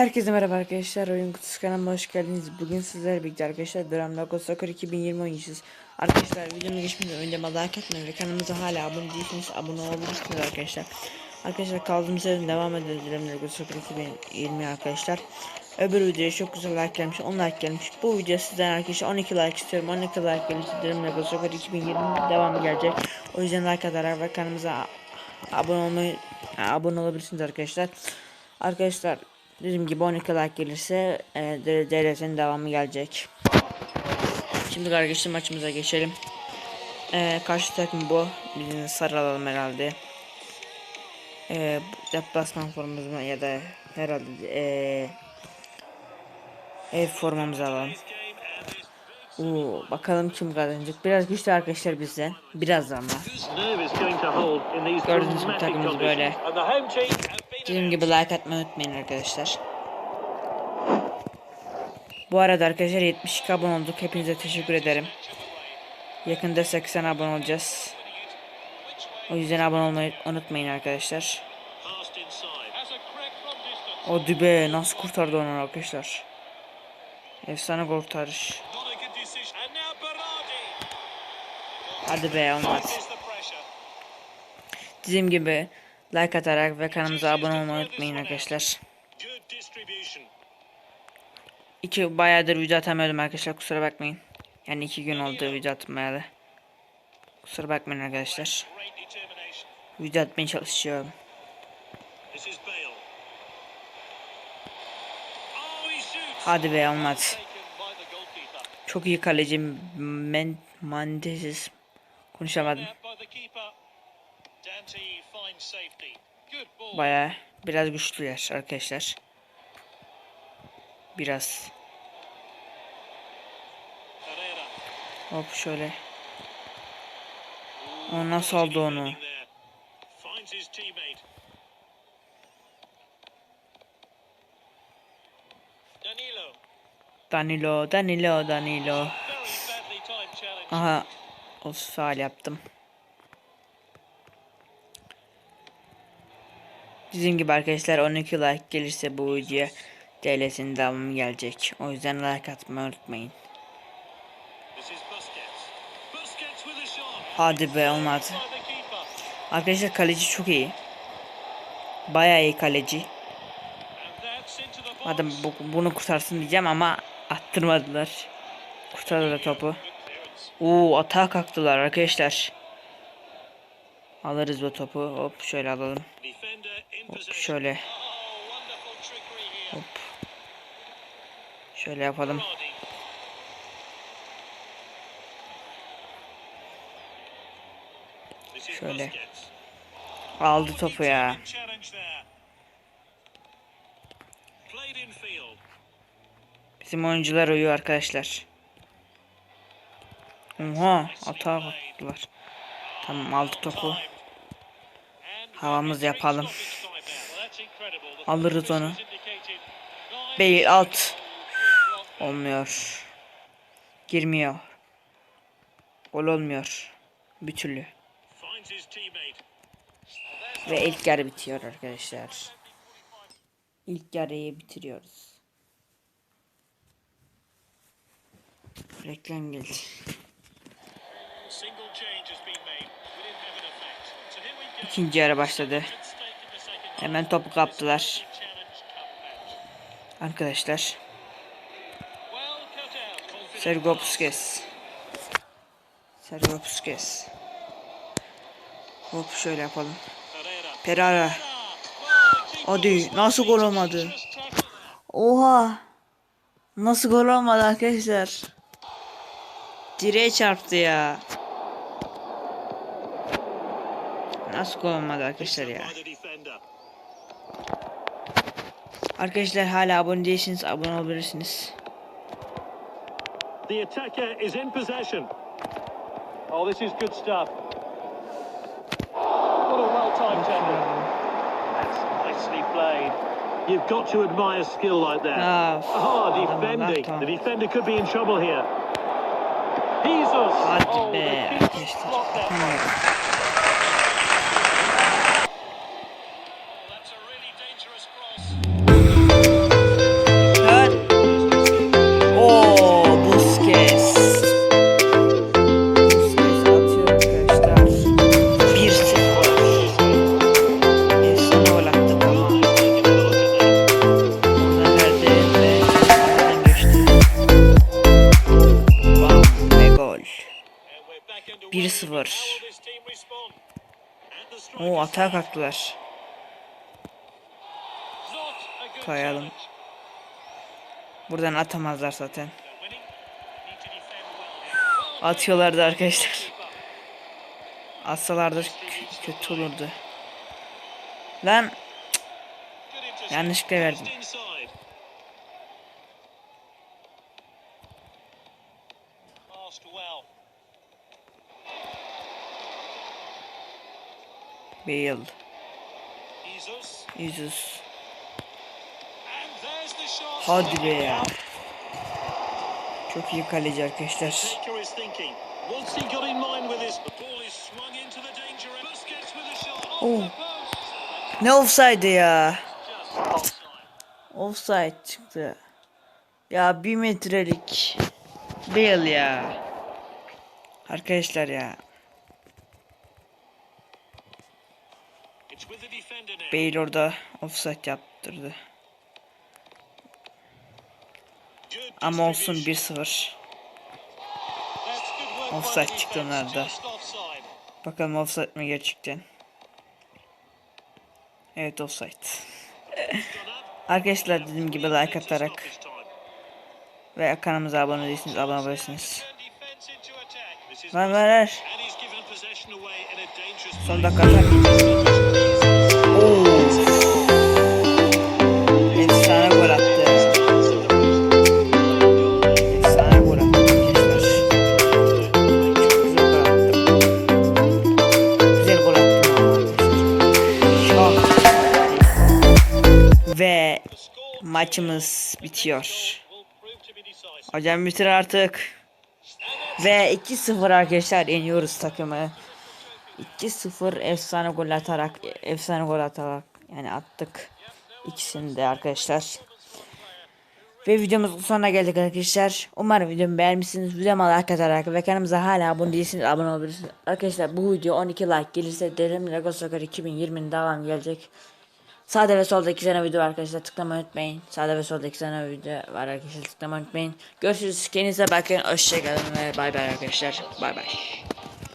Herkese merhaba arkadaşlar. Oyun Kutusu kanalıma hoş geldiniz. Bugün sizlerle birlikte arkadaşlar Dram Logo Soccer 2020 oynayacağız. Arkadaşlar videomu geçmeden önce like atmayı ve kanalımıza hala abone değilseniz abone olabilirsiniz arkadaşlar. Arkadaşlar kaldığımız yerden devam ediyoruz Dram Logo Soccer 2020 arkadaşlar. Öbür videoya çok güzel like gelmiş. 10 like gelmiş. Bu video sizden arkadaşlar 12 like istiyorum. 12 like gelirse Dram Logo Soccer 2020 devam gelecek. O yüzden like atarak ve kanalımıza abone olmayı abone olabilirsiniz arkadaşlar. Arkadaşlar dediğim gibi 12 like gelirse e, DLS'nin devamı gelecek. Şimdi kardeşim maçımıza geçelim. E, karşı takım bu. Bizim sarı alalım herhalde. E, deplasman formamız mı ya da herhalde e, ev formamızı alalım. Oo, bakalım kim kazanacak. Biraz güçlü arkadaşlar bizden. Biraz ama. Gördüğünüz gibi takımımız böyle. Dediğim gibi like atmayı unutmayın arkadaşlar. Bu arada arkadaşlar 72 abone olduk. Hepinize teşekkür ederim. Yakında 80 abone olacağız. O yüzden abone olmayı unutmayın arkadaşlar. O dübe nasıl kurtardı onu arkadaşlar. Efsane kurtarış. Hadi be olmadı. Dediğim gibi like atarak ve kanalımıza abone olmayı unutmayın arkadaşlar. İki bayağıdır video atamıyordum arkadaşlar kusura bakmayın. Yani iki gün oldu video atmayalı. Kusura bakmayın arkadaşlar. Video atmaya çalışıyorum. Hadi be olmadı. Çok iyi kaleci Men Mendesis. Konuşamadım. Baya biraz güçlüler arkadaşlar. Biraz. Hop şöyle. O nasıl aldı onu? Danilo, Danilo, Danilo. Aha. O faal yaptım. Bizim gibi arkadaşlar 12 like gelirse bu videoya DLS'nin devamı gelecek. O yüzden like atmayı unutmayın. Hadi be olmadı. Arkadaşlar kaleci çok iyi. Bayağı iyi kaleci. Adam bu, bunu kurtarsın diyeceğim ama attırmadılar. Kurtardılar topu. Oo atağa kalktılar arkadaşlar. Alırız bu topu. Hop şöyle alalım. Hop şöyle. Hop. Şöyle yapalım. Şöyle. Aldı topu ya. Bizim oyuncular uyuyor arkadaşlar. Oha atağa kalktılar. Tamam aldı topu. Havamız yapalım. Alırız onu. Bey alt. Olmuyor. Girmiyor. Gol olmuyor. Bir türlü. Ve ilk yarı bitiyor arkadaşlar. İlk yarıyı bitiriyoruz. Reklam geldi. İkinci yarı başladı. Hemen topu kaptılar. Arkadaşlar. Sergio Busquets. Sergio Busquets. Hop şöyle yapalım. Pereira. Hadi nasıl gol olmadı? Oha. Nasıl gol olmadı arkadaşlar? Direğe çarptı ya. Nasıl gol olmadı arkadaşlar ya? Arkadaşlar hala abone değilsiniz abone olabilirsiniz. The attacker is in possession. Oh, this is good stuff. What a well-timed tackle. That's nicely played. You've got to admire skill like that. Ah, Oh, defending. The defender could be in trouble here. Jesus! Hadi Oh, be the 1-0. this team respond. And the strike Oo is atağa kalktılar. Kayalım. Buradan atamazlar zaten. Atıyorlardı arkadaşlar. Atsalardı kötü olurdu. Lan intercept. yanlışlıkla verdim. Bale. Jesus. Hadi be ya. Çok iyi kaleci arkadaşlar. Oh. Ne offside ya? Offside çıktı. Ya bir metrelik. Bale ya. Arkadaşlar ya. It's with the defender now. Bale orada offside yaptırdı. Ama olsun distribution. 1-0. That's good work by Offside çıktı offside. Bakalım offside mi gerçekten? Evet offside. Arkadaşlar dediğim gibi like atarak ve kanalımıza abone değilseniz abone olabilirsiniz. Ver ver. And he's maçımız bitiyor. Hocam bitir artık. Ve 2-0 arkadaşlar yeniyoruz takımı. 2-0 efsane gol atarak efsane gol atarak yani attık ikisini de arkadaşlar. Ve videomuzun sonuna geldik arkadaşlar. Umarım videomu beğenmişsiniz. Videoma like atarak ve kanalımıza hala abone değilseniz abone olabilirsiniz. Arkadaşlar bu video 12 like gelirse derim Lego Soccer 2020'nin devam gelecek. Sağda ve solda iki tane video var arkadaşlar tıklamayı unutmayın. Sağda ve solda iki tane video var arkadaşlar tıklamayı unutmayın. Görüşürüz. Kendinize bakın. Hoşçakalın ve bay bay arkadaşlar. Bay bay.